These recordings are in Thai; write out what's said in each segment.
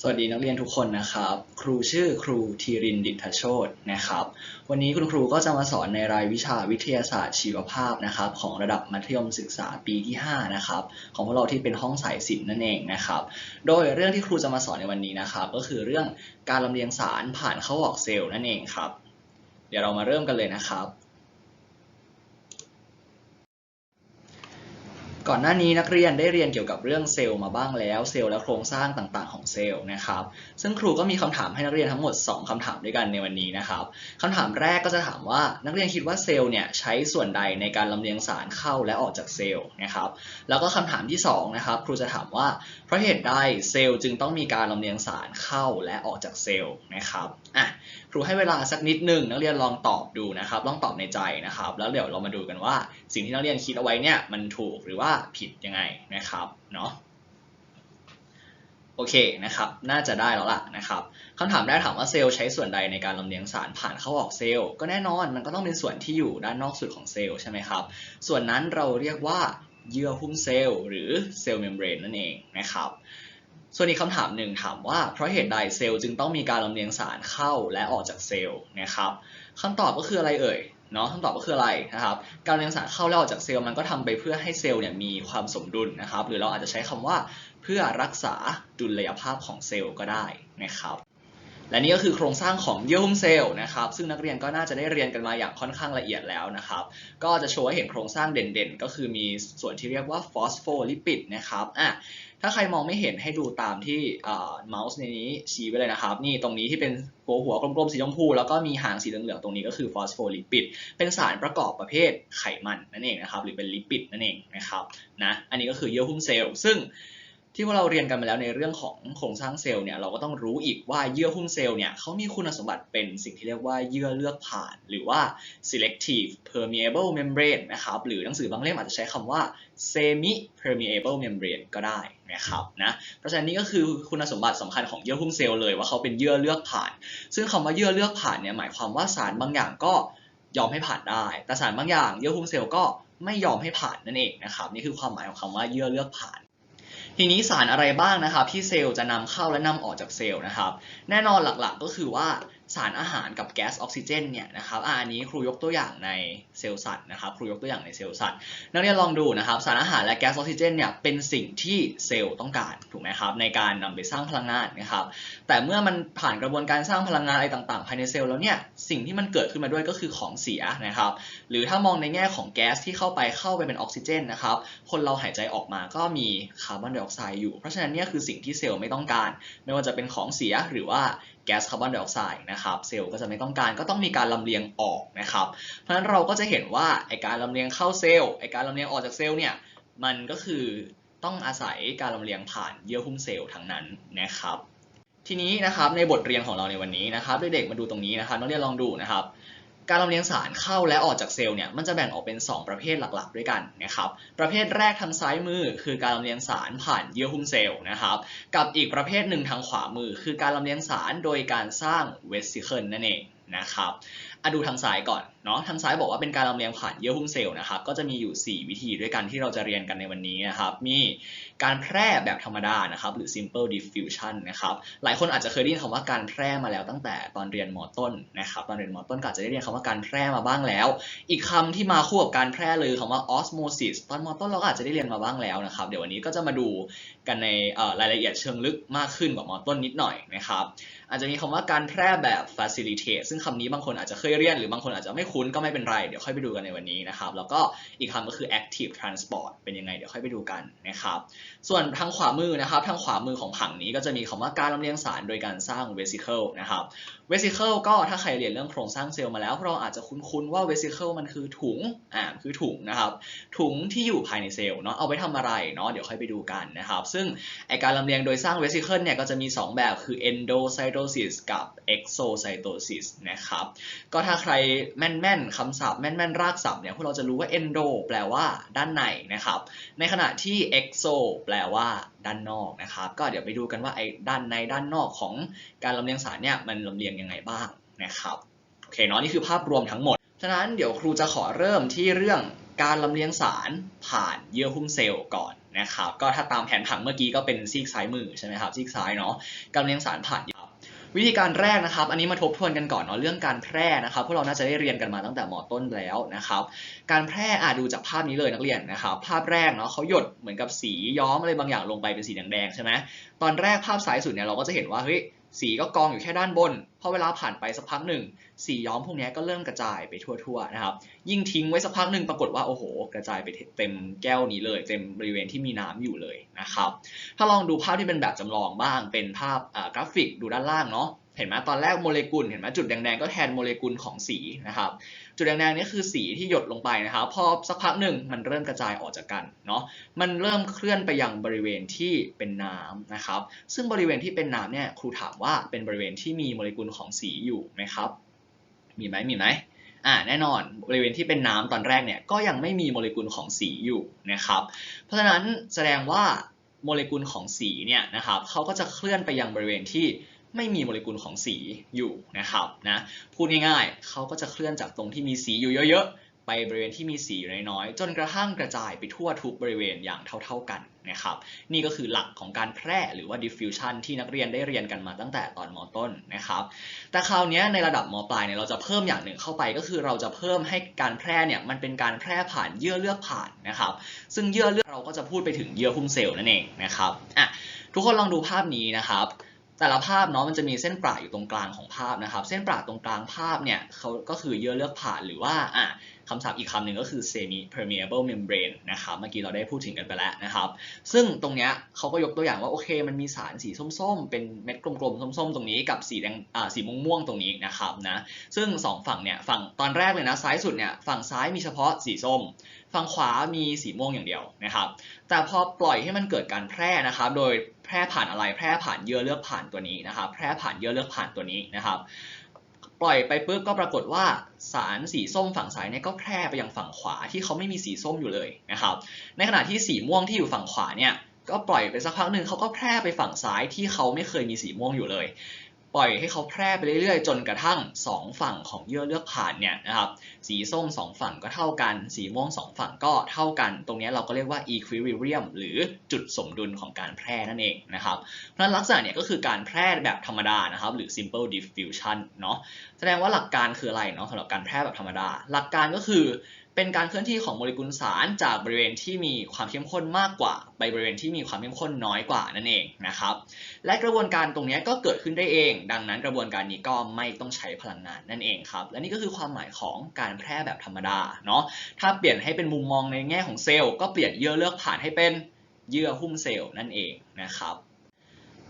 สวัสดีนักเรียนทุกคนนะครับ ครูชื่อครูธีรินดิษฐโชตนะครับ วันนี้คุณครูก็จะมาสอนในรายวิชาวิทยาศาสตร์ชีวภาพนะครับ ของระดับมัธยมศึกษาปีที่ 5 นะครับ ของพวกเราที่เป็นห้องสายศิลป์นั่นเองนะครับ โดยเรื่องที่ครูจะมาสอนในวันนี้นะครับ ก็คือเรื่องการลำเลียงสารผ่านเข้าออกเซลล์นั่นเองครับ เดี๋ยวเรามาเริ่มกันเลยนะครับ ก่อนหน้านี้นักเรียนได้เรียนเกี่ยวกับเรื่องเซลล์มาบ้างแล้ว เซลล์และโครงสร้างต่างๆของเซลล์นะครับ ซึ่งครูก็มีคำถามให้นักเรียนทั้งหมด 2คำถามด้วยกันในวันนี้นะครับคำถามแรกก็จะถามว่านักเรียนคิดว่าเซลล์เนี่ยใช้ส่วนใดในการลำเลียงสารเข้าและออกจากเซลล์นะครับ แล้วก็คำถามที่2นะครับครูจะถามว่าเพราะเหตุใดเซลล์จึงต้องมีการลำเลียงสารเข้าและออกจากเซลล์นะครับอะครูให้เวลาสักนิดหนึ่งนักเรียนลองตอบดูนะครับลองตอบในใจนะครับ แล้วเดี๋ยวเรามาดูกันว่า สิ่งที่นักเรียนคิดเอาไว้เนี่ยมันถูกหรือว่าผิดยังไงนะครับเนาะโอเคนะครับ น่าจะได้แล้วล่ะนะครับคำถามแรกถามว่าเซลล์ใช้ส่วนใดในการลำเลียงสารผ่านเข้าออกเซลล์ ก็แน่นอนมันก็ต้องเป็นส่วนที่อยู่ด้านนอกสุดของเซลล์ใช่ไหมครับ ส่วนนั้นเราเรียกว่าเยื่อหุ้มเซลล์หรือเซลล์เมมเบรนนั่นเองนะครับ ส่วนอีกคำถามหนึ่งถามว่าเพราะเหตุใดเซลล์จึงต้องมีการลำเลียงสารเข้าและออกจากเซลล์นะครับคำตอบก็คืออะไรเอ่ย เนาะคำตอบก็คืออะไรนะครับการเลียงสารเข้าและออกจากเซลล์มันก็ทำไปเพื่อให้เซลล์เนี่ยมีความสมดุลนะครับ หรือเราอาจจะใช้คำว่าเพื่อรักษาดุลยภาพของเซลล์ก็ได้นะครับและนี่ก็คือโครงสร้างของเยื่อหุ้มเซลล์นะครับ ซึ่งนักเรียนก็น่าจะได้เรียนกันมาอย่างค่อนข้างละเอียดแล้วนะครับ ก็จะโชว์ให้เห็นโครงสร้างเด่นๆ ก็คือมีส่วนที่เรียกว่าฟอสโฟลิปิดนะครับอะ ถ้าใครมองไม่เห็นให้ดูตามที่เมาส์ในนี้ชี้ไว้เลยนะครับ นี่ตรงนี้ที่เป็นหัวหัวกลมๆสีชมพูแล้วก็มีหางสีเหลืองๆตรงนี้ก็คือฟอสโฟลิปิด เป็นสารประกอบประเภทไขมันนั่นเองนะครับ หรือเป็นลิปิดนั่นเองนะครับนะอันนี้ก็คือเยื่อหุ้มเซลล์ซึ่ง ที่พวกเราเรียนกันมาแล้วในเรื่องของโครงสร้างเซลล์เนี่ยเราก็ต้องรู้อีกว่าเยื่อหุ้มเซลล์เนี่ยเขามีคุณสมบัติเป็นสิ่งที่เรียกว่าเยื่อเลือกผ่าน หรือว่า selective permeable membrane นะครับหรือหนังสือบางเล่มอาจจะใช้คำว่า semi permeable membrane ก็ได้นะครับนะเพราะฉะนั้นนี่ก็คือคุณสมบัติสำคัญของเยื่อหุ้มเซลล์เลยว่าเขาเป็นเยื่อเลือกผ่าน ซึ่งคำว่าเยื่อเลือกผ่านเนี่ยหมายความว่าสารบางอย่างก็ยอมให้ผ่านได้ แต่สารบางอย่างเยื่อหุ้มเซลล์ก็ไม่ยอมให้ผ่านนั่นเองนะครับนี่คือความหมายของคำว่าเยื่อเลือกผ่าน ทีนี้สารอะไรบ้างนะครับที่เซลล์จะนำเข้าและนำออกจากเซลล์นะครับ แน่นอนหลักๆก็คือว่า สารอาหารกับแก๊สออกซิเจนเนี่ยนะครับอันนี้ครูยกตัวอย่างในเซลล์สัตว์นะครับ ครูยกตัวอย่างในเซลล์สัตว์ นักเรียนลองดูนะครับ สารอาหารและแก๊สออกซิเจนเนี่ยเป็นสิ่งที่เซลล์ต้องการถูกไหมครับ ในการนำไปสร้างพลังงานนะครับ แต่เมื่อมันผ่านกระบวนการสร้างพลังงานอะไรต่างๆ ภายในเซลล์แล้วเนี่ย สิ่งที่มันเกิดขึ้นมาด้วยก็คือของเสียนะครับ หรือถ้ามองในแง่ของแก๊สที่เข้าไปเข้าไปเป็นออกซิเจนนะครับ คนเราหายใจออกมาก็มีคาร์บอนไดออกไซด์อยู่ เพราะฉะนั้นเนี่ยคือสิ่งที่เซลล์ไม่ต้องการ ไม่ว่าจะเป็นของเสียหรือว่า แก๊สคาร์บอนไดออกไซด์นะครับเซลล์ก็จะไม่ต้องการก็ต้องมีการลำเลียงออกนะครับเพราะฉะนั้นเราก็จะเห็นว่าไอการลำเลียงเข้าเซลล์ไอการลำเลียงออกจากเซลล์เนี่ยมันก็คือต้องอาศัยการลำเลียงผ่านเยื่อหุ้มเซลล์ทั้งนั้นนะครับทีนี้นะครับในบทเรียนของเราในวันนี้นะครับเด็กๆมาดูตรงนี้นะครับนักเรียนลองดูนะครับ การลำเลียงสารเข้าและออกจากเซลล์เนี่ยมันจะแบ่งออกเป็น 2 ประเภทหลักๆ ด้วยกันนะครับประเภทแรกทางซ้ายมือ คือการลำเลียงสารผ่านเยื่อหุ้มเซลล์นะครับกับอีกประเภทหนึ่งทางขวามือ คือการลำเลียงสารโดยการสร้างเวสซิเคิลนั่นเองนะครับอะดูทางซ้ายก่อน เนาะทางซ้ายบอกว่าเป็นการลำเลียงผ่านเยื่อหุ้มเซลล์นะครับก็จะมีอยู่ 4 วิธีด้วยกันที่เราจะเรียนกันในวันนี้นะครับมีการแพร่แบบธรรมดานะครับหรือ simple diffusion นะครับหลายคนอาจจะเคยได้ยินคำว่าการแพร่มาแล้วตั้งแต่ตอนเรียนมต้นนะครับตอนเรียนมต้นก็อาจจะได้เรียนคำว่าการแพร่มาบ้างแล้ว อีกคำที่มาคู่กับการแพร่เลยคำว่า osmosis ตอนมต้นเราก็อาจจะได้เรียนมาบ้างแล้วนะครับเดี๋ยววันนี้ก็จะมาดูกันในรายละเอียดเชิงลึกมากขึ้นกว่ามต้นนิดหน่อยนะครับอาจจะมีคำว่าการแพร่แบบ facilitate ซึ่งคำนี้บางคนอาจจะเคยเรียนหรือบางคนอาจจะไม่คุ้นก็ไม่เป็นไร เดี๋ยวค่อยไปดูกันในวันนี้นะครับ แล้วก็อีกคำก็คือ active transport เป็นยังไง เดี๋ยวค่อยไปดูกันนะครับ ส่วนทางขวามือนะครับ ทางขวามือของผังนี้ก็จะมีคำว่าการลำเลียงสารโดยการสร้าง vesicle นะครับ vesicle ก็ถ้าใครเรียนเรื่องโครงสร้างเซลล์มาแล้ว เราอาจจะคุ้นๆว่า vesicle มันคือถุง อ่า คือถุงนะครับ ถุงที่อยู่ภายในเซลล์เนาะ เอาไว้ทำอะไรเนาะ เดี๋ยวค่อยไปดูกันนะครับ ซึ่งไอการลำเลียงโดยสร้าง vesicle เนี่ยก็จะมี 2 แบบคือ endocytosis กับ exocytosis นะครับ ก็ถ้าใครแม่นๆคำศัพท์แม่นๆรากศัพท์เนี่ยพวกเราจะรู้ว่า endo แปลว่าด้านในนะครับ ในขณะที่ exo แปลว่าด้านนอกนะครับ ก็เดี๋ยวไปดูกันว่าไอ้ด้านในด้านนอกของการลำเลียงสารเนี่ยมันลำเลียงยังไงบ้างนะครับโอเคเนาะนี่คือภาพรวมทั้งหมด ฉะนั้นเดี๋ยวครูจะขอเริ่มที่เรื่องการลำเลียงสารผ่านเยื่อหุ้มเซลล์ก่อนนะครับ ก็ถ้าตามแผนผังเมื่อกี้ก็เป็นซีกซ้ายมือใช่ไหมครับซีกซ้ายเนาะการลำเลียงสารผ่าน วิธีการแรกนะครับ อันนี้มาทบทวนกันก่อนเนาะเรื่องการแพร่นะครับพวกเราน่าจะได้เรียนกันมาตั้งแต่มต้นแล้วนะครับ การแพร่อาจดูจากภาพนี้เลยนักเรียนนะครับ ภาพแรกเนาะเขาหยดเหมือนกับสีย้อมอะไรบางอย่างลงไปเป็นสีแดงๆใช่ไหมตอนแรกภาพซ้ายสุดเนี่ยเราก็จะเห็นว่าเฮ้ย สีก็กองอยู่แค่ด้านบนพอเวลาผ่านไปสักพักหนึ่ง สีย้อมพวกนี้ก็เริ่มกระจายไปทั่วๆนะครับ ยิ่งทิ้งไว้สักพักหนึ่งปรากฏว่าโอ้โห กระจายไปเต็มแก้วนี้เลย เต็มบริเวณที่มีน้ำอยู่เลยนะครับ ถ้าลองดูภาพที่เป็นแบบจำลองบ้าง เป็นภาพกราฟิกดูด้านล่างเนาะ เห็นไหมตอนแรกโมเลกุลเห็นไหมจุดแดงๆก็แทนโมเลกุลของสีนะครับ จุดแดงๆนี่คือสีที่หยดลงไปนะครับพอสักพักหนึ่งมันเริ่มกระจายออกจากกันเนาะมันเริ่มเคลื่อนไปยังบริเวณที่เป็นน้ำนะครับ ซึ่งบริเวณที่เป็นน้ำเนี่ยครูถามว่าเป็นบริเวณที่มีโมเลกุลของสีอยู่ไหมครับ มีไหมมีไหมอ่าแน่นอนบริเวณที่เป็นน้ำตอนแรกเนี่ยก็ยังไม่มีโมเลกุลของสีอยู่นะครับ เพราะฉะนั้นแสดงว่าโมเลกุลของสีเนี่ยนะครับเขาก็จะเคลื่อนไปยังบริเวณที่ ไม่มีโมเลกุลของสีอยู่นะครับนะพูดง่ายๆ เขาก็จะเคลื่อนจากตรงที่มีสีอยู่เยอะๆ ไปบริเวณที่มีสีอยู่น้อยๆ จนกระทั่งกระจายไปทั่วทุกบริเวณอย่างเท่าๆกันนะครับนี่ก็คือหลักของการแพร่หรือว่า diffusion ที่นักเรียนได้เรียนกันมาตั้งแต่ตอนมต้นนะครับแต่คราวนี้ในระดับมปลายเนี่ยเราจะเพิ่มอย่างหนึ่งเข้าไปก็คือเราจะเพิ่มให้การแพร่เนี่ยมันเป็นการแพร่ผ่านเยื่อเลือกผ่านนะครับซึ่งเยื่อเลือกเราก็จะพูดไปถึงเยื่อหุ้มเซลล์นั่นเองนะครับอะทุกคนลองดูภาพนี้นะครับ แต่ละภาพเนาะมันจะมีเส้นประอยู่ตรงกลางของภาพนะครับ เส้นประตรงกลางภาพเนี่ยเขาก็คือเยื่อเลือกผ่านหรือว่าอะคำศัพท์อีกคำหนึ่งก็คือ semi permeable membrane นะครับเมื่อกี้เราได้พูดถึงกันไปแล้วนะครับ ซึ่งตรงเนี้ยเขาก็ยกตัวอย่างว่าโอเค มันมีสารสีส้มๆ เป็นเม็ดกลมๆส้มๆ ตรงนี้กับสีแดงอ่าสีม่วงๆ ตรงนี้นะครับนะซึ่งสองฝั่งเนี่ยฝั่งตอนแรกเลยนะซ้ายสุดเนี่ยฝั่งซ้ายมีเฉพาะสีส้ม ฝั่งขวามีสีม่วงอย่างเดียวนะครับแต่พอปล่อยให้มันเกิดการแพร่นะครับโดย แพร่ผ่านอะไร แพร่ผ่านเยื่อเลือกผ่านตัวนี้นะครับ แพร่ผ่านเยื่อเลือกผ่านตัวนี้นะครับ ปล่อยไปปุ๊บก็ปรากฏว่าสารสีส้มฝั่งซ้ายเนี่ยก็แพร่ไปยังฝั่งขวาที่เขาไม่มีสีส้มอยู่เลยนะครับ ในขณะที่สีม่วงที่อยู่ฝั่งขวาเนี่ยก็ปล่อยไปสักพักหนึ่งเขาก็แพร่ไปฝั่งซ้ายที่เขาไม่เคยมีสีม่วงอยู่เลย ปล่อยให้เขาแพร่ไปเรื่อยๆ จนกระทั่งสองฝั่งของเยื่อเลือกผ่านเนี่ยนะครับสีส้มสองฝั่งก็เท่ากัน สีม่วงสองฝั่งก็เท่ากัน ตรงนี้เราก็เรียกว่า equilibrium หรือจุดสมดุลของการแพร่นั่นเองนะครับเพราะฉะนั้นลักษณะเนี่ยก็คือการแพร่แบบธรรมดานะครับหรือ simple diffusion เนาะแสดงว่าหลักการคืออะไรเนาะสำหรับการแพร่แบบธรรมดา หลักการก็คือ เป็นการเคลื่อนที่ของโมเลกุลสารจากบริเวณที่มีความเข้มข้นมากกว่า ไปบริเวณที่มีความเข้มข้นน้อยกว่านั่นเองนะครับ และกระบวนการตรงนี้ก็เกิดขึ้นได้เอง ดังนั้นกระบวนการนี้ก็ไม่ต้องใช้พลังงานนั่นเองครับ และนี่ก็คือความหมายของการแพร่แบบธรรมดาเนาะ ถ้าเปลี่ยนให้เป็นมุมมองในแง่ของเซลล์ก็เปลี่ยนเยื่อเลือกผ่านให้เป็นเยื่อหุ้มเซลล์นั่นเองนะครับ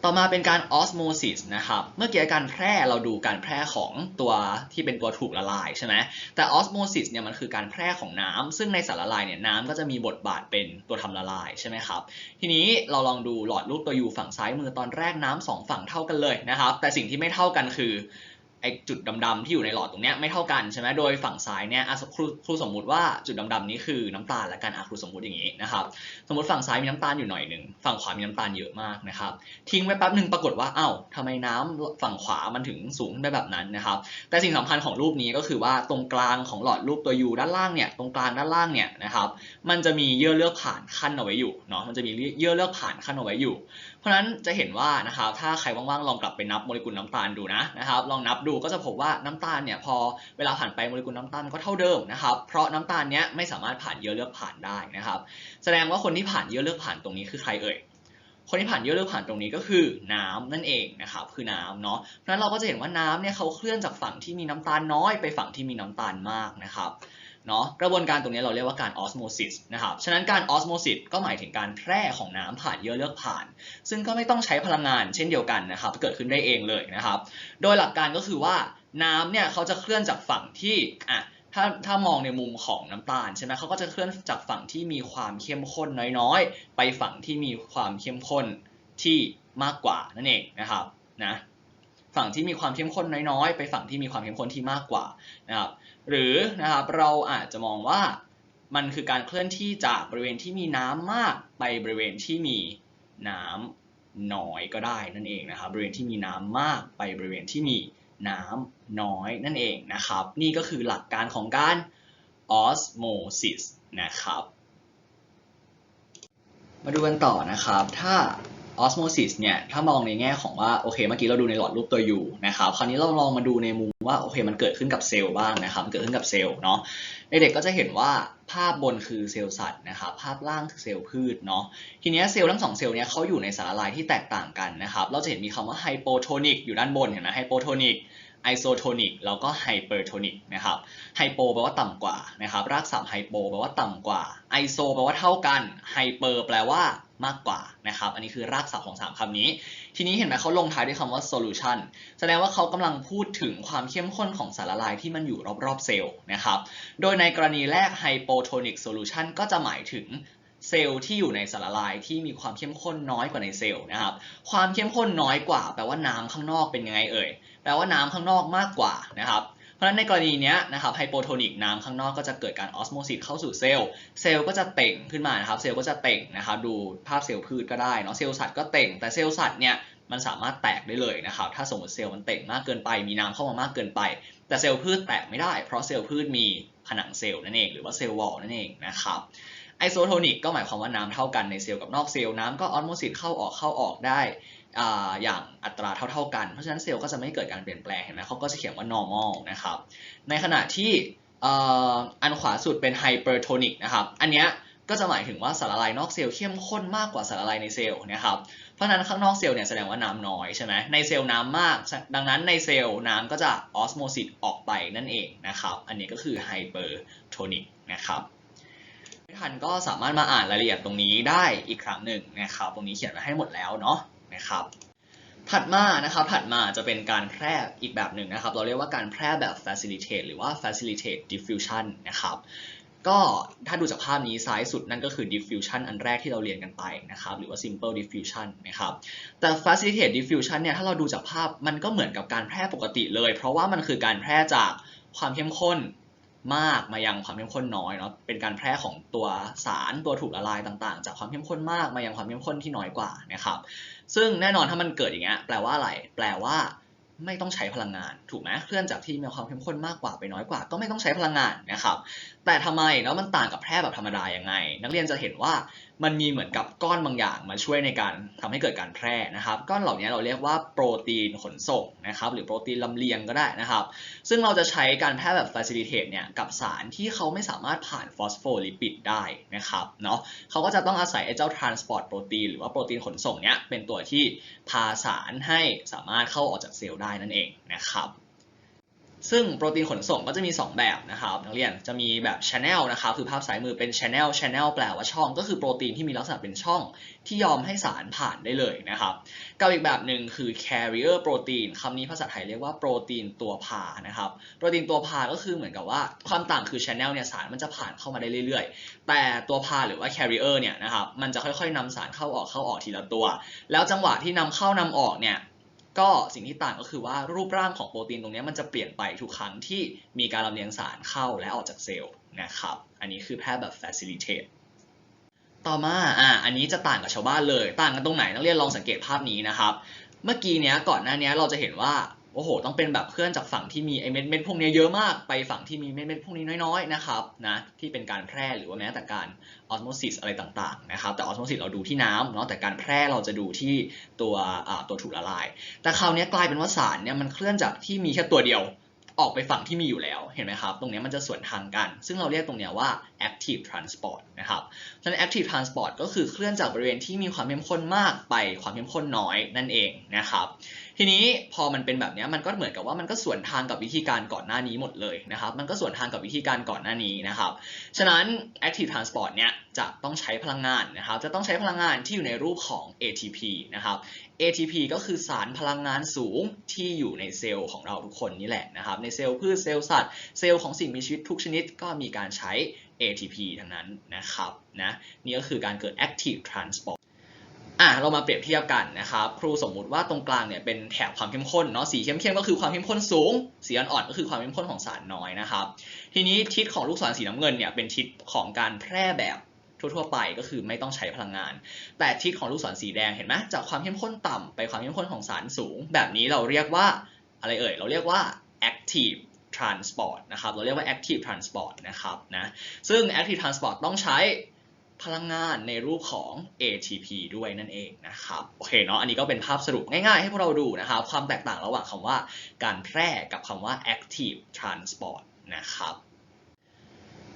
ต่อมาเป็นการออสโมซิสนะครับ เมื่อกี้การแพร่เราดูการแพร่ของตัวที่เป็นตัวถูกละลายใช่ไหมแต่ออสโมซิสเนี่ยมันคือการแพร่ของน้ำซึ่งในสารละลายเนี่ยน้ำก็จะมีบทบาทเป็นตัวทำละลายใช่ไหมครับ ทีนี้เราลองดูหลอดลูกตัวยูฝั่งซ้ายมือตอนแรกน้ำสองฝั่งเท่ากันเลยนะครับ แต่สิ่งที่ไม่เท่ากันคือ ไอจุดดำๆที่อยู่ในหลอดตรงเนี้ยไม่เท่ากันใช่ไหมโดยฝั่งซ้ายเนี่ยครูครูสมมุติว่าจุดดำๆนี้คือน้ำตาลและกันอะครูสมมุติอย่างนี้นะครับสมมติฝั่งซ้ายมีน้ำตาลอยู่หน่อยหนึ่งฝั่งขวามีน้ำตาลเยอะมากนะครับทิ้งไว้แป๊บหนึ่งปรากฏว่าเอ้าทำไมน้ำฝั่งขวามันถึงสูงขึ้นไปแบบนั้นนะครับแต่สิ่งสำคัญของรูปนี้ก็คือว่าตรงกลางของหลอดรูปตัว U ด้านล่างเนี่ยตรงกลางด้านล่างเนี่ยนะครับมันจะมีเยื่อเลือกผ่านขั้นเอาไว้อยู่เนาะมันจะมีเยื่อเลือกผ่านขั้นเอาไว้อยู่ เพราะนั้นจะเห็นว่านะครับถ้าใครว่างๆลองกลับไปนับโมเลกุลน้ำตาลดูนะนะครับลองนับดูก็จะพบว่าน้ำตาลเนี่ยพอเวลาผ่านไปโมเลกุลน้ำตาลก็เท่าเดิมนะครับเพราะน้ำตาลเนี้ยไม่สามารถผ่านเยื่อเลือกผ่านได้นะครับ แสดงว่าคนที่ผ่านเยื่อเลือกผ่านตรงนี้คือใครเอ่ยคนที่ผ่านเยื่อเลือกผ่านตรงนี้ก็คือน้ำนั่นเองนะครับคือน้ำเนาะเพราะฉะนั้นเราก็จะเห็นว่าน้ำเนี่ยเขาเคลื่อนจากฝั่งที่มีน้ำตาลน้อยไปฝั่งที่มีน้ำตาลมากนะครับ เนาะกระบวนการตรงนี้เราเรียกว่าการออสโมซิสนะครับฉะนั้นการออสโมซิสก็หมายถึงการแพร่ของน้ำผ่านเยื่อเลือกผ่าน ซึ่งก็ไม่ต้องใช้พลังงานเช่นเดียวกันนะครับเกิดขึ้นได้เองเลยนะครับ โดยหลักการก็คือว่าน้ำเนี่ยเขาจะเคลื่อนจากฝั่งที่อะถ้าถ้ามองในมุมของน้ำตาลใช่ไหมเขาก็จะเคลื่อนจากฝั่งที่มีความเข้มข้นน้อยๆ ไปฝั่งที่มีความเข้มข้นที่มากกว่านั่นเองนะครับนะ ฝั่งที่มีความเข้มข้นน้อยๆ ไปฝั่งที่มีความเข้มข้นที่มากกว่านะครับหรือนะครับเราอาจจะมองว่ามันคือการเคลื่อนที่จากบริเวณที่มีน้ำมากไปบริเวณที่มีน้ำน้อยก็ได้นั่นเองนะครับบริเวณที่มีน้ำมากไปบริเวณที่มีน้ำน้อยนั่นเองนะครับ นี่ก็คือหลักการของการ osmosis นะครับ มาดูกันต่อนะครับถ้า ออสโมซิสเนี่ยถ้ามองในแง่ของว่าโอเคเมื่อกี้เราดูในหลอดรูปตัวยูนะครับคราวนี้เราลองมาดูในมุมว่าโอเคมันเกิดขึ้นกับเซลล์บ้างนะครับเกิดขึ้นกับเซลล์เนาะในเด็กก็จะเห็นว่าภาพบนคือเซลล์สัตว์นะครับภาพล่างคือเซลล์พืชเนาะทีนี้เซลล์ทั้งสองเซลล์เนี่ยเขาอยู่ในสารละลายที่แตกต่างกันนะครับเราจะเห็นมีคำว่าไฮโปโทนิกอยู่ด้านบนเห็นไหมไฮโปโทนิก ไอโซโทนิกแล้วก็ไฮเปอร์โทนิกนะครับไฮโปแปลว่าต่ำกว่านะครับรากศัพท์ไฮโปแปลว่าต่ำกว่าไอโซแปลว่าเท่ากันไฮเปอร์แปลว่ามากกว่านะครับอันนี้คือรากศัพท์ของ 3คำนี้ ทีนี้เห็นไหมเขาลงท้ายด้วยคำว่า solution แสดงว่าเขากำลังพูดถึงความเข้มข้นของสารละลายที่มันอยู่รอบๆเซลล์นะครับโดยในกรณีแรก hypotonic solution ก็จะหมายถึงเซลล์ที่อยู่ในสารละลายที่มีความเข้มข้นน้อยกว่าในเซลล์นะครับความเข้มข้นน้อยกว่าแปลว่าน้ำข้างนอกเป็นยังไงเอ่ย แปลว่าน้ำข้างนอกมากกว่านะครับเพราะฉะนั้นในกรณีนี้นะครับไฮโปโทนิกน้ำข้างนอกก็จะเกิดการออสโมซิสเข้าสู่เซลล์เซลล์ก็จะเต่งขึ้นมานะครับเซลล์ก็จะเต่งนะครับดูภาพเซลล์พืชก็ได้เนาะเซลล์สัตว์ก็เต่งแต่เซลล์สัตว์เนี่ยมันสามารถแตกได้เลยนะครับ ถ้าสมมติเซลล์มันเต่งมากเกินไป มีน้ำเข้ามามากเกินไป แต่เซลล์พืชแตกไม่ได้ เพราะเซลล์พืชมีผนังเซลล์นั่นเอง หรือว่าเซลล์วอลนั่นเองนะครับ ไอโซโทนิกก็หมายความว่าน้ำเท่ากันในเซลล์กับนอกเซลล์ น้ำก็ออสโมซิสเข้าออกเข้าออกได้ อย่างอัตราเท่า ๆ กัน เพราะฉะนั้นเซลล์ก็จะไม่เกิดการเปลี่ยนแปลงเห็นไหมเขาก็จะเขียนว่า normal นะครับ ในขณะที่อันขวาสุดเป็น hypertonic นะครับ อันเนี้ยก็จะหมายถึงว่าสารละลายนอกเซลล์เข้มข้นมากกว่าสารละลายในเซลล์นะครับ เพราะฉะนั้นข้างนอกเซลล์เนี่ยแสดงว่าน้ำน้อยใช่ไหมในเซลล์น้ำมาก ดังนั้นในเซลล์น้ำก็จะออสโมซิสออกไปนั่นเองนะครับ อันนี้ก็คือ hypertonic นะครับไม่ทันก็สามารถมาอ่านรายละเอียดตรงนี้ได้อีกครั้งหนึ่งนะครับ ตรงนี้เขียนไว้ให้หมดแล้วเนาะ นะครับ ถัดมานะครับถัดมาจะเป็นการแพร่อีกแบบหนึ่งนะครับ เราเรียกว่าการแพร่แบบ facilitate หรือว่า facilitate diffusion นะครับก็ถ้าดูจากภาพนี้ซ้ายสุดนั่นก็คือ diffusion อันแรกที่เราเรียนกันไปนะครับหรือว่า simple diffusion นะครับแต่ facilitate diffusion เนี่ยถ้าเราดูจากภาพมันก็เหมือนกับการแพร่ปกติเลย เพราะว่ามันคือการแพร่จากความเข้มข้นมากมายังความเข้มข้นน้อยเนาะเป็นการแพร่ของตัวสารตัวถูกละลายต่างๆ จากความเข้มข้นมากมายังความเข้มข้นที่น้อยกว่านะครับ ซึ่งแน่นอนถ้ามันเกิดอย่างเงี้ยแปลว่าอะไร แปลว่า ไม่ต้องใช้พลังงาน ถูกไหมเคลื่อนจากที่มีความเข้มข้นมากกว่าไปน้อยกว่า ก็ไม่ต้องใช้พลังงานนะครับ แต่ทำไมแล้วมันต่างกับแพร่แบบธรรมดายังไง นักเรียนจะเห็นว่ามันมีเหมือนกับก้อนบางอย่างมาช่วยในการทำให้เกิดการแพร่นะครับ ก้อนเหล่านี้เราเรียกว่าโปรตีนขนส่งนะครับหรือโปรตีนลำเลียงก็ได้นะครับ ซึ่งเราจะใช้การแพร่แบบ facilitate เนี่ยกับสารที่เขาไม่สามารถผ่านฟอสโฟลิปิดได้นะครับเนาะเขาก็จะต้องอาศัยไอ้เจ้า transport โปรตีนหรือว่าโปรตีนขนส่งเนี้ยเป็นตัวที่พาสารให้สามารถเข้าออกจากเซลล์ได้นั่นเองนะครับ ซึ่งโปรตีนขนส่งก็จะมี 2 แบบนะครับนักเรียนจะมีแบบ channel นะครับคือภาพซ้ายมือเป็น channel channel แปลว่าช่อง ก็คือโปรตีนที่มีลักษณะเป็นช่องที่ยอมให้สารผ่านได้เลยนะครับกับอีกแบบหนึ่งคือ carrier protein คำนี้ภาษาไทยเรียกว่าโปรตีนตัวพานะครับโปรตีนตัวพาก็คือเหมือนกับว่าความต่างคือ channel เนี่ยสารมันจะผ่านเข้ามาได้เรื่อยๆ แต่ตัวพาหรือว่า carrier เนี่ยนะครับมันจะค่อยๆนำสารเข้าออกเข้าออกทีละตัว แล้วจังหวะที่นำเข้านำออกเนี่ย ก็สิ่งที่ต่างก็คือว่ารูปร่างของโปรตีนตรงนี้มันจะเปลี่ยนไปทุกครั้งที่มีการลำเลียงสารเข้าและออกจากเซลล์นะครับ อันนี้คือแพทย์แบบ facilitate ต่อมาอะอันนี้จะต่างกับชาวบ้านเลย ต่างกันตรงไหนนักเรียนลองสังเกตภาพนี้นะครับ เมื่อกี้เนี้ยก่อนหน้านี้เราจะเห็นว่า โอ้โห ต้องเป็นแบบเคลื่อนจากฝั่งที่มีไอเม็ดเม็ดพวกนี้เยอะมาก ไปฝั่งที่มีเม็ดเม็ดพวกนี้น้อยๆนะครับนะที่เป็นการแพร่หรือว่าแม้แต่การออสโมซิสอะไรต่างๆนะครับแต่ออสโมซิสเราดูที่น้ำเนาะแต่การแพร่เราจะดูที่ตัวตัวถูกละลาย แต่คราวนี้กลายเป็นว่าสารเนี่ยมันเคลื่อนจากที่มีแค่ตัวเดียวออกไปฝั่งที่มีอยู่แล้วเห็นไหมครับ ตรงนี้มันจะสวนทางกัน ซึ่งเราเรียกตรงนี้ว่า active transport นะครับฉะนั้น active transport ก็คือเคลื่อนจากบริเวณที่มีความเข้มข้นมากไปความเข้มข้นน้อยนั่นเองนะครับ ทีนี้พอมันเป็นแบบนี้มันก็เหมือนกับว่ามันก็สวนทางกับวิธีการก่อนหน้านี้หมดเลยนะครับ มันก็สวนทางกับวิธีการก่อนหน้านี้นะครับ ฉะนั้น active transport เนี่ยจะต้องใช้พลังงานนะครับ จะต้องใช้พลังงานที่อยู่ในรูปของ ATP นะครับ ATP ก็คือสารพลังงานสูงที่อยู่ในเซลล์ของเราทุกคนนี่แหละนะครับ ในเซลล์พืชเซลล์สัตว์เซลล์ของสิ่งมีชีวิตทุกชนิดก็มีการใช้ ATP ทั้งนั้นนะครับนะนี่ก็คือการเกิด active transport อะเรามาเปรียบเทียบกันนะครับครูสมมุติว่าตรงกลางเนี่ยเป็นแถบความเข้มข้นเนาะสีเข้มๆก็คือความเข้มข้นสูง สีอ่อนๆก็คือความเข้มข้นของสารน้อยนะครับทีนี้ทิศของลูกศรสีน้ำเงินเนี่ยเป็นทิศของการแพร่แบบทั่วๆไปก็คือไม่ต้องใช้พลังงาน แต่ทิศของลูกศรสีแดงเห็นไหมจากความเข้มข้นต่ำไปความเข้มข้นของสารสูง แบบนี้เราเรียกว่าอะไรเอ่ยเราเรียกว่า active transport นะครับเราเรียกว่า active transport นะครับนะซึ่ง active transport ต้องใช้ พลังงานในรูปของ ATP ด้วยนั่นเองนะครับโอเคเนาะอันนี้ก็เป็นภาพสรุปง่ายๆ ให้พวกเราดูนะครับความแตกต่างระหว่างคำว่าการแพร่กับคำว่า active transport นะครับ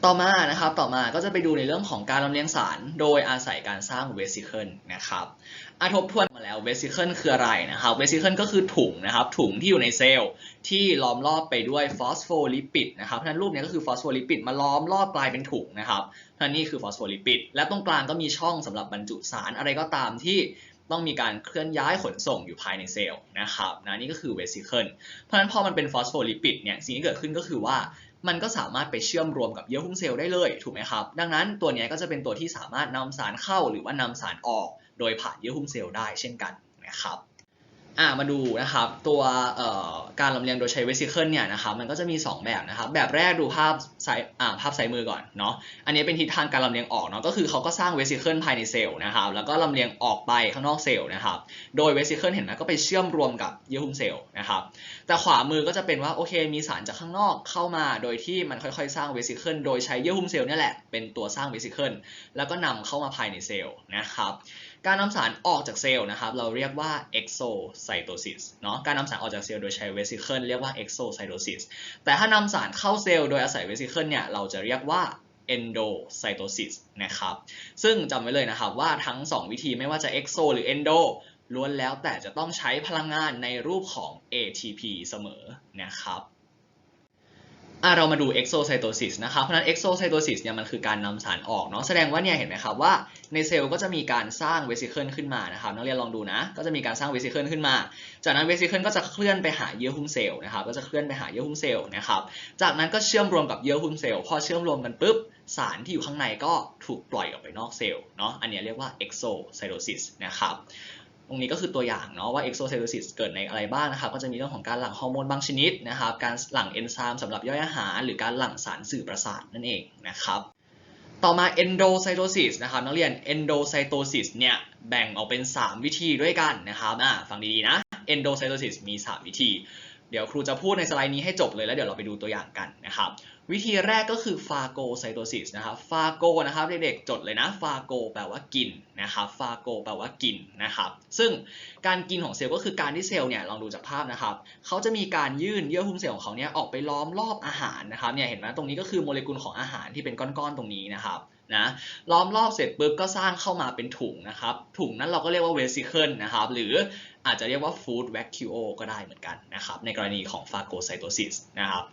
ต่อมานะครับต่อมาก็จะไปดูในเรื่องของการลำเลียงสาร โดยอาศัยการสร้าง vesicle นะครับอาทบทวนมาแล้ว vesicle คืออะไรนะครับ vesicle ก็คือถุงนะครับถุงที่อยู่ในเซลล์ที่ล้อมรอบไปด้วยฟอสโฟลิปิดนะครับเพราะนั้นรูปนี้ก็คือฟอสโฟลิปิดมาล้อมรอบกลายเป็นถุงนะครับเพราะนั้นนี่คือฟอสโฟลิปิดและตรงกลางก็มีช่องสำหรับบรรจุสารอะไรก็ตามที่ต้องมีการเคลื่อนย้ายขนส่งอยู่ภายในเซลล์นะครับนะนี่ก็คือ vesicle เพราะฉะนั้นพอมันเป็นฟอสโฟลิปิดเนี่ยสิ่งที่เกิดขึ้นก็คือว่า มันก็สามารถไปเชื่อมรวมกับเยื่อหุ้มเซลล์ได้เลยถูกไหมครับ ดังนั้นตัวนี้ก็จะเป็นตัวที่สามารถนำสารเข้าหรือว่านำสารออก โดยผ่านเยื่อหุ้มเซลล์ได้เช่นกันนะครับ อ่ามาดูนะครับตัวเอ่อการลำเลียงโดยใช้เวสิเคิลเนี่ยนะครับมันก็จะมี 2 แบบนะครับแบบแรกดูภาพซ้ายอ่าภาพซ้ายมือก่อนเนาะอันนี้เป็นทิศทางการลำเลียงออกเนาะก็คือเขาก็สร้างเวสิเคิลภายในเซลล์นะครับแล้วก็ลำเลียงออกไปข้างนอกเซลล์นะครับโดยเวสิเคิลเห็นไหมก็ไปเชื่อมรวมกับเยื่อหุ้มเซลล์นะครับแต่ขวามือก็จะเป็นว่าโอเคมีสารจากข้างนอกเข้ามา โดยที่มันค่อยๆ สร้างเวสิเคิลโดยใช้เยื่อหุ้มเซลล์นี่แหละเป็นตัวสร้างเวสิเคิลแล้วก็นำเข้ามาภายในเซลล์นะครับ การนำสารออกจากเซลล์นะครับ เราเรียกว่า exocytosis เนาะการนำสารออกจากเซลล์โดยใช้ vesicle เรียกว่า exocytosis แต่ถ้านำสารเข้าเซลล์โดยอาศัย vesicle เนี่ย เราจะเรียกว่า endocytosis นะครับ ซึ่งจำไว้เลยนะครับว่าทั้ง 2 วิธีไม่ว่าจะ exo หรือ endo ล้วนแล้วแต่จะต้องใช้พลังงานในรูปของ ATP เสมอนะครับ อะเรามาดู exocytosis นะครับ เพราะฉะนั้น exocytosis เนี่ยมันคือการนำสารออกเนาะ แสดงว่าเนี่ยเห็นไหมครับว่าในเซลล์ก็จะมีการสร้าง vesicle ขึ้นมานะครับนักเรียนลองดูนะ ก็จะมีการสร้าง vesicle ขึ้นมา จากนั้น vesicle ก็จะเคลื่อนไปหาเยื่อหุ้มเซลล์นะครับ ก็จะเคลื่อนไปหาเยื่อหุ้มเซลล์นะครับ จากนั้นก็เชื่อมรวมกับเยื่อหุ้มเซลล์ พอเชื่อมรวมกันปุ๊บ สารที่อยู่ข้างในก็ถูกปล่อยออกไปนอกเซลล์เนาะ อันนี้เรียกว่า exocytosis นะครับ ตรงนี้ก็คือตัวอย่างเนาะว่า exocytosis เกิดในอะไรบ้างนะครับก็จะมีเรื่องของการหลั่งฮอร์โมนบางชนิดนะครับ การหลั่งเอนไซม์สำหรับย่อยอาหาร หรือการหลั่งสารสื่อประสาทนั่นเองนะครับต่อมา endocytosis นะครับนักเรียน endocytosis เนี่ยแบ่งออกเป็น 3 วิธีด้วยกันนะครับอ่าฟังดีๆนะ endocytosis มี 3 วิธี เดี๋ยวครูจะพูดในสไลด์นี้ให้จบเลยแล้วเดี๋ยวเราไปดูตัวอย่างกันนะครับ วิธีแรกก็คือฟาโกไซโตซิสนะครับฟาโกนะครับเด็กๆจดเลยนะฟาโกแปลว่ากินนะครับฟาโกแปลว่ากินนะครับซึ่งการกินของเซลล์ก็คือการที่เซลล์เนี่ยลองดูจากภาพนะครับเขาจะมีการยื่นเยื่อหุ้มเซลล์ของเขาเนี่ยออกไปล้อมรอบอาหารนะครับเนี่ยเห็นไหมตรงนี้ก็คือโมเลกุลของอาหารที่เป็นก้อนๆตรงนี้นะครับ นะล้อมรอบเสร็จปุ๊บก็สร้างเข้ามาเป็นถุงนะครับ ถุงนั้นเราก็เรียกว่า vesicle นะครับ หรืออาจจะเรียกว่า food vacuole ก็ได้เหมือนกันนะครับ ในกรณีของ phagocytosis นะครับ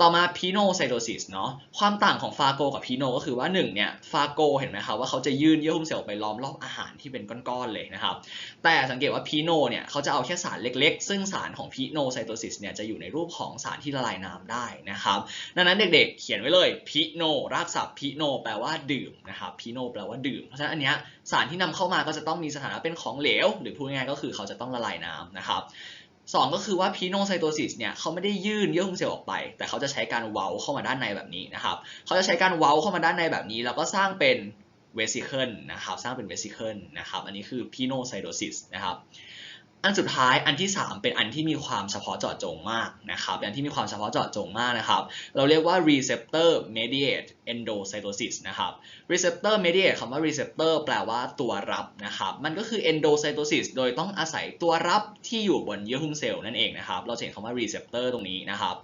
ต่อมา pinocytosis เนาะ ความต่างของ phago กับ pino ก็คือว่า1เนี่ย phago เห็นไหมครับว่าเขาจะยื่นเยื่อหุ้มเซลล์ไปล้อมรอบอาหารที่เป็นก้อนๆเลยนะครับ แต่สังเกตว่า pino เนี่ยเขาจะเอาแค่สารเล็กๆ ซึ่งสารของ pinocytosis เนี่ยจะอยู่ในรูปของสารที่ละลายน้ำได้นะครับ ดังนั้นเด็กๆ เขียนไว้เลย pino รากศัพท์ pino แปลว่าดืมนะครับ pino แปลว่าดื่ม เพราะฉะนั้นอันเนี้ยสารที่นำเข้ามาก็จะต้องมีสถานะเป็นของเหลว หรือพูดง่ายๆก็คือเขาจะต้องละลายน้ำนะครับสองก็คือว่า pinocytosis เนี่ยเขาไม่ได้ยื่นเยื่อหุ้มเซลล์ออกไป แต่เขาจะใช้การเว้าเข้ามาด้านในแบบนี้นะครับเขาจะใช้การเว้าเข้ามาด้านในแบบนี้ แล้วก็สร้างเป็น vesicle นะครับสร้างเป็น vesicle นะครับอันนี้คือ pinocytosis นะครับ อันสุดท้ายอันที่ 3 เป็นอันที่มีความเฉพาะเจาะจงมากนะครับอันที่มีความเฉพาะเจาะจงมากนะครับ เราเรียกว่า receptor mediated endocytosis นะครับ receptor mediated คำว่า receptor แปลว่าตัวรับนะครับ มันก็คือ endocytosis โดยต้องอาศัยตัวรับที่อยู่บนเยื่อหุ้มเซลล์นั่นเองนะครับ เราเห็นคำว่า receptor ตรงนี้นะครับ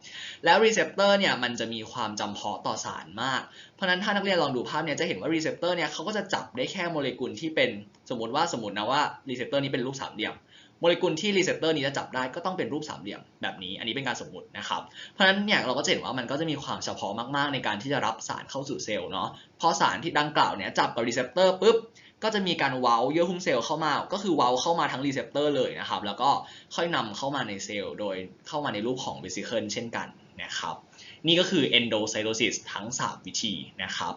แล้ว receptor เนี่ยมันจะมีความจำเพาะต่อสารมาก เพราะนั้นถ้านักเรียนลองดูภาพเนี่ยจะเห็นว่า receptor เนี่ยเขาก็จะจับได้แค่โมเลกุลที่เป็นสมมติว่าสมมตินะว่า receptor นี้เป็นรูปสามเหลี่ยม โมเลกุลที่รีเซพเตอร์นี้จะจับได้ก็ต้องเป็นรูปสามเหลี่ยมแบบนี้ อันนี้เป็นการสมมตินะครับ เพราะฉะนั้นเนี่ยเราก็จะเห็นว่ามันก็จะมีความเฉพาะมากๆ ในการที่จะรับสารเข้าสู่เซลล์เนาะพอสารที่ดังกล่าวเนี่ยจับกับรีเซพเตอร์ปุ๊บก็จะมีการเว้าเยื่อหุ้มเซลล์เข้ามา ก็คือเว้าเข้ามาทั้งรีเซพเตอร์เลยนะครับ แล้วก็ค่อยนำเข้ามาในเซลล์ โดยเข้ามาในรูปของ vesicle เช่นกันนะครับ นี่ก็คือ endocytosis ทั้ง 3 วิธีนะครับ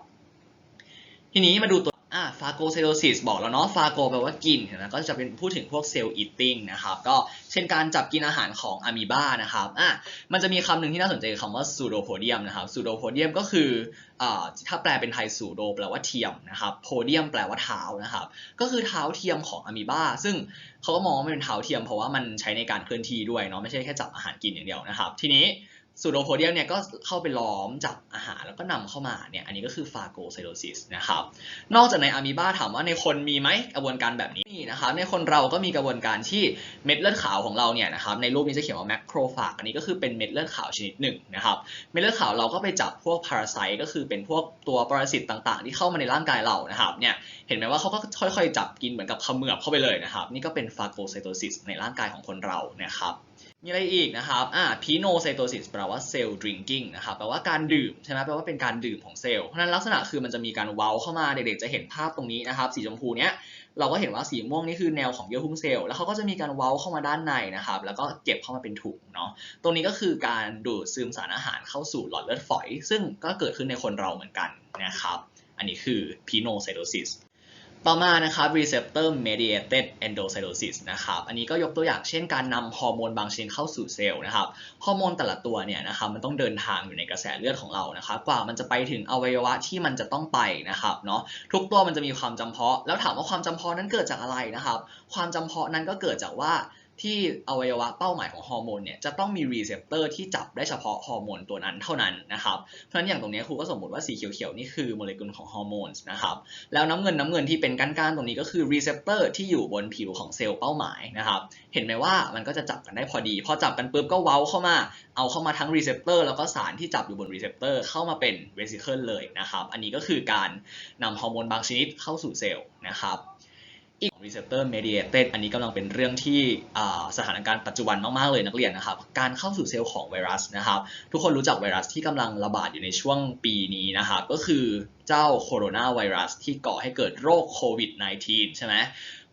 ทีนี้มาดูตัว อ่าฟาโกไซโตซิสบอกแล้วเนาะฟาโกแปลว่ากินเห็นไหมก็จะเป็นพูดถึงพวกเซลล์อีทติ้งนะครับก็เช่นการจับกินอาหารของอะมีบานะครับอะมันจะมีคำหนึ่งที่น่าสนใจคือคำว่าซูโดโพเดียมนะครับซูโดโพเดียมก็คืออ่าถ้าแปลเป็นไทยซูโดแปลว่าเทียมนะครับโพเดียมแปลว่าเท้านะครับก็คือเท้าเทียมของอะมีบาซึ่งเขาก็มองว่ามันเป็นเท้าเทียมเพราะว่ามันใช้ในการเคลื่อนที่ด้วยเนาะไม่ใช่แค่จับอาหารกินอย่างเดียวนะครับทีนี้ ซูโดโพเดียมเนี่ยก็เข้าไปล้อมจับอาหารแล้วก็นำเข้ามาเนี่ยอันนี้ก็คือฟาโกไซโตซิสนะครับนอกจากในอะมีบาถามว่าในคนมีไหมกระบวนการแบบนี้มีนะครับในคนเราก็มีกระบวนการที่เม็ดเลือดขาวของเราเนี่ยนะครับในรูปนี้จะเขียนว่าแมคโครฟาจอันนี้ก็คือเป็นเม็ดเลือดขาวชนิดหนึ่งนะครับเม็ดเลือดขาวเราก็ไปจับพวกพาราไซต์ก็คือเป็นพวกตัวปรสิตต่างๆ ที่เข้ามาในร่างกายเรานะครับเนี่ยเห็นไหมว่าเขาก็ค่อยๆ จับกินเหมือนกับเขมือบเข้าไปเลยนะครับนี่ก็เป็นฟาโกไซโตซิสในร่างกายของคนเรานะครับ มีอะไรอีกนะครับอ่าพีโนไซโตซิสแปลว่าเซลล์ดริงกิ้งนะครับแปลว่าการดื่มใช่ไหมแปลว่าเป็นการดื่มของเซลล์ เพราะฉะนั้นลักษณะคือมันจะมีการเว้าเข้ามาเด็กๆจะเห็นภาพตรงนี้นะครับ สีชมพูเนี้ยเราก็เห็นว่าสีม่วงนี่คือแนวของเยื่อหุ้มเซลล์ แล้วเขาก็จะมีการเว้าเข้ามาด้านในนะครับ แล้วก็เก็บเข้ามาเป็นถุงเนาะ ตรงนี้ก็คือการดูดซึมสารอาหารเข้าสู่หลอดเลือดฝอย ซึ่งก็เกิดขึ้นในคนเราเหมือนกันนะครับ อันนี้คือพีโนไซโตซิส ต่อมานะครับ receptor mediated endocytosis นะครับ อันนี้ก็ยกตัวอย่างเช่นการนำฮอร์โมนบางชนิดเข้าสู่เซลล์นะครับ ฮอร์โมนแต่ละตัวเนี่ยนะครับมันต้องเดินทางอยู่ในกระแสเลือดของเรานะครับ กว่ามันจะไปถึงอวัยวะที่มันจะต้องไปนะครับเนาะ ทุกตัวมันจะมีความจำเพาะ แล้วถามว่าความจำเพาะนั้นเกิดจากอะไรนะครับ ความจำเพาะนั้นก็เกิดจากว่า ที่อวัยวะเป้าหมายของฮอร์โมนเนี่ยจะต้องมีรีเซพเตอร์ที่จับได้เฉพาะฮอร์โมนตัวนั้นเท่านั้นนะครับเพราะฉะนั้นอย่างตรงนี้ครูก็สมมติว่าสีเขียวๆนี่คือโมเลกุลของฮอร์โมนนะครับแล้วน้ำเงินน้ำเงินที่เป็นก้านๆตรงนี้ก็คือรีเซพเตอร์ที่อยู่บนผิวของเซลล์เป้าหมายนะครับเห็นไหมว่ามันก็จะจับกันได้พอดี พอจับกันปุ๊บก็เว้าเข้ามา เอาเข้ามาทั้งรีเซพเตอร์แล้วก็สารที่จับอยู่บนรีเซพเตอร์เข้ามาเป็นเวสิเคิลเลยนะครับอันนี้ก็คือการนำฮอร์โมนบางชนิดเข้าสู่เซลล์นะครับ อีก receptor mediated อันนี้กำลังเป็นเรื่องที่สถานการณ์ปัจจุบันมาก ๆ เลยนักเรียนนะครับ การเข้าสู่เซลล์ของไวรัสนะครับ ทุกคนรู้จักไวรัสที่กำลังระบาดอยู่ในช่วงปีนี้นะครับ ก็คือเจ้าโคโรนาไวรัสที่ก่อให้เกิดโรคโควิด -19 ใช่ไหม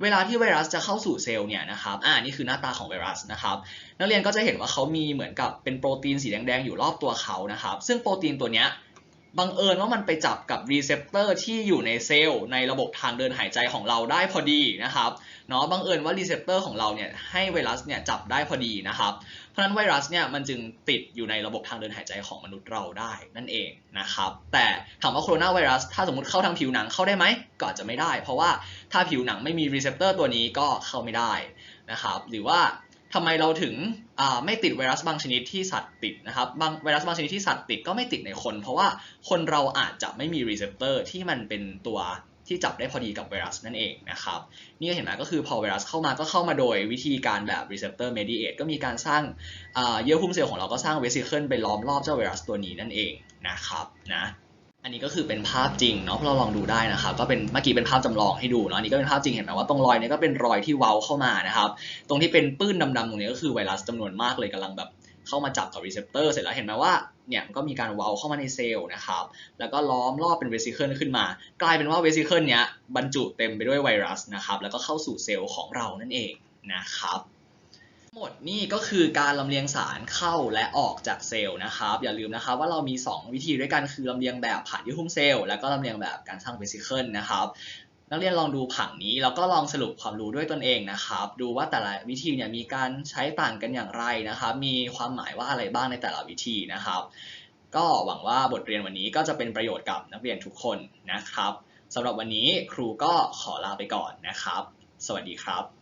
เวลาที่ไวรัสจะเข้าสู่เซลล์เนี่ยนะครับ อ่า นี่คือหน้าตาของไวรัสนะครับ นักเรียนก็จะเห็นว่าเขามีเหมือนกับเป็นโปรตีนสีแดง ๆ อยู่รอบตัวเขานะครับ ซึ่งโปรตีนตัวเนี้ย บังเอิญว่ามันไปจับกับรีเซพเตอร์ที่อยู่ในเซลล์ในระบบทางเดินหายใจของเราได้พอดีนะครับเนาะบังเอิญว่ารีเซพเตอร์ของเราเนี่ยให้ไวรัสเนี่ยจับได้พอดีนะครับเพราะฉะนั้นไวรัสเนี่ยมันจึงติดอยู่ในระบบทางเดินหายใจของมนุษย์เราได้นั่นเองนะครับแต่ถามว่าโคโรนาไวรัสถ้าสมมติเข้าทางผิวหนังเข้าได้ไหมก็อาจจะไม่ได้ เพราะว่าถ้าผิวหนังไม่มีรีเซพเตอร์ตัวนี้ก็เข้าไม่ได้นะครับหรือว่า ทำไมเราถึงไม่ติดไวรัสบางชนิดที่สัตว์ติดนะครับบางไวรัสบางชนิดที่สัตว์ติดก็ไม่ติดในคน เพราะว่าคนเราอาจจะไม่มีรีเซพเตอร์ที่มันเป็นตัวที่จับได้พอดีกับไวรัสนั่นเองนะครับนี่เห็นไหมก็คือพอไวรัสเข้ามาก็เข้ามาโดยวิธีการแบบ receptor mediate ก็มีการสร้างเยื่อหุ้มเซลล์ของเราก็สร้างเวสิเคิลไปล้อมรอบเจ้าไวรัสตัวนี้นั่นเองนะครับนะ อันนี้ก็คือเป็นภาพจริงเนาะเราลองดูได้นะครับก็เป็นเมื่อกี้เป็นภาพจำลองให้ดูเนาะอันนี้ก็เป็นภาพจริงเห็นไหมว่าตรงรอยเนี้ก็เป็นรอยที่เว้าเข้ามานะครับ ตรงที่เป็นปื้นดำๆตรงนี้ก็คือไวรัสจำนวนมากเลยกำลังแบบเข้ามาจับกับรีเซพเตอร์เสร็จแล้วเห็นไหมว่าเนี่ยก็มีการเว้าเข้ามาในเซลล์นะครับ แล้วก็ล้อมรอบเป็นเวสิเคิลขึ้นมา กลายเป็นว่าเวสิเคิลเนี้ยบรรจุเต็มไปด้วยไวรัสนะครับ แล้วก็เข้าสู่เซลล์ของเรานั่นเองนะครับ หมดนี่ก็คือการลำเลียงสารเข้าและออกจากเซลล์นะครับ อย่าลืมนะครับว่าเรามี 2 วิธีด้วยกันคือลำเลียงแบบผ่านเยื่อหุ้มเซลล์แล้วก็ลำเลียงแบบการสร้างเวสิเคิลนะครับนักเรียนลองดูผังนี้แล้วก็ลองสรุปความรู้ด้วยตนเองนะครับ ดูว่าแต่ละวิธีเนี่ยมีการใช้ต่างกันอย่างไรนะครับ มีความหมายว่าอะไรบ้างในแต่ละวิธีนะครับ ก็หวังว่าบทเรียนวันนี้ก็จะเป็นประโยชน์กับนักเรียนทุกคนนะครับสำหรับวันนี้ครูก็ขอลาไปก่อนนะครับ สวัสดีครับ